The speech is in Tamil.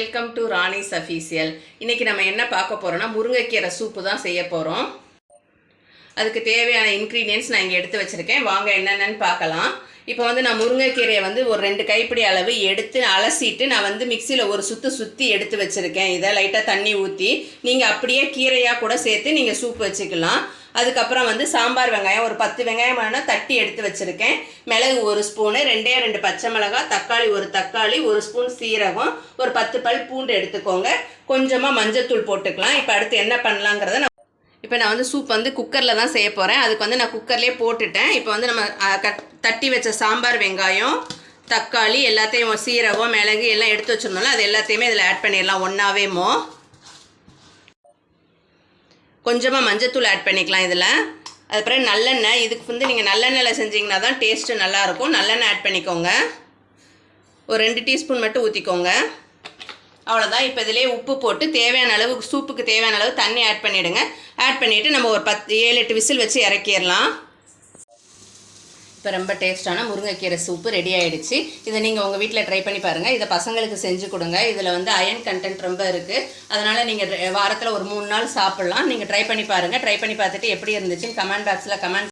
வெல்கம் டு ராணிஸ் அஃபீஷியல் இன்றைக்கி நம்ம என்ன பார்க்க போகிறோம்னா முருங்கைக்கீரை சூப்பு தான் செய்ய போகிறோம் அதுக்கு தேவையான இன்க்ரீடியன்ஸ் நான் இங்கே எடுத்து வச்சுருக்கேன். வாங்க என்னென்னு பார்க்கலாம். இப்போ வந்து நான் முருங்கைக்கீரையை வந்து ஒரு ரெண்டு கைப்பிடி அளவு எடுத்து அலசிட்டு நான் வந்து மிக்சியில் ஒரு சுற்று சுற்றி எடுத்து வச்சுருக்கேன். இதை லைட்டாக தண்ணி ஊற்றி நீங்கள் அப்படியே கீரையாக கூட சேர்த்து நீங்கள் சூப் வச்சுக்கலாம். அதுக்கப்புறம் வந்து சாம்பார் வெங்காயம் ஒரு பத்து வெங்காயம் வேணால் தட்டி எடுத்து வச்சுருக்கேன். மிளகு ஒரு ஸ்பூனு ரெண்டே ரெண்டு பச்சை மிளகாய் தக்காளி ஒரு தக்காளி ஒரு ஸ்பூன் சீரகம் ஒரு பத்து பல் பூண்டு எடுத்துக்கோங்க. கொஞ்சமாக மஞ்சத்தூள் போட்டுக்கலாம். இப்போ அடுத்து என்ன பண்ணலாங்கிறத நான் இப்போ நான் வந்து சூப் வந்து குக்கரில் தான் செய்ய போகிறேன் அதுக்கு வந்து நான் குக்கர்லேயே போட்டுட்டேன். இப்போ வந்து நம்ம கட் தட்டி வச்ச சாம்பார் வெங்காயம் தக்காளி எல்லாத்தையும் சீரகம் மிளகு எல்லாம் எடுத்து வச்சுருந்தோம்ல அது எல்லாத்தையுமே இதில் ஆட் பண்ணிடலாம். ஒன்றாவேமோ கொஞ்சமாக மஞ்சத்தூள் ஆட் பண்ணிக்கலாம் இதில். அதுக்கப்புறம் நல்லெண்ணெய். இதுக்கு வந்து நீங்கள் நல்லெண்ணெயில் செஞ்சிங்கன்னா தான் டேஸ்ட்டு நல்லாயிருக்கும் நல்லெண்ணெய் ஆட் பண்ணிக்கோங்க. ஒரு ரெண்டு டீஸ்பூன் மட்டும் ஊற்றிக்கோங்க அவ்வளோதான் இப்போ இதிலே உப்பு போட்டு தேவையான அளவு சூப்புக்கு தேவையான அளவு தண்ணி ஆட் பண்ணிவிடுங்க ஆட் பண்ணிவிட்டு நம்ம ஒரு பத்து ஏழு எட்டு விசில் வச்சு இறக்கிடலாம். இப்போ ரொம்ப டேஸ்ட்டான முருங்கைக்கீரை சூப்பு ரெடி ஆயிடுச்சு. இதை நீங்கள் உங்கள் வீட்டில் ட்ரை பண்ணி பாருங்கள் இதை பசங்களுக்கு செஞ்சு கொடுங்க. இதில் வந்து அயன் கண்டென்ட் ரொம்ப இருக்குது அதனால் நீங்கள் வாரத்தில் ஒரு மூணு நாள் சாப்பிட்லாம். நீங்கள் ட்ரை பண்ணி பாருங்கள் ட்ரை பண்ணி பார்த்துட்டு எப்படி இருந்துச்சுன்னு கமெண்ட் பாக்ஸில் கமெண்ட்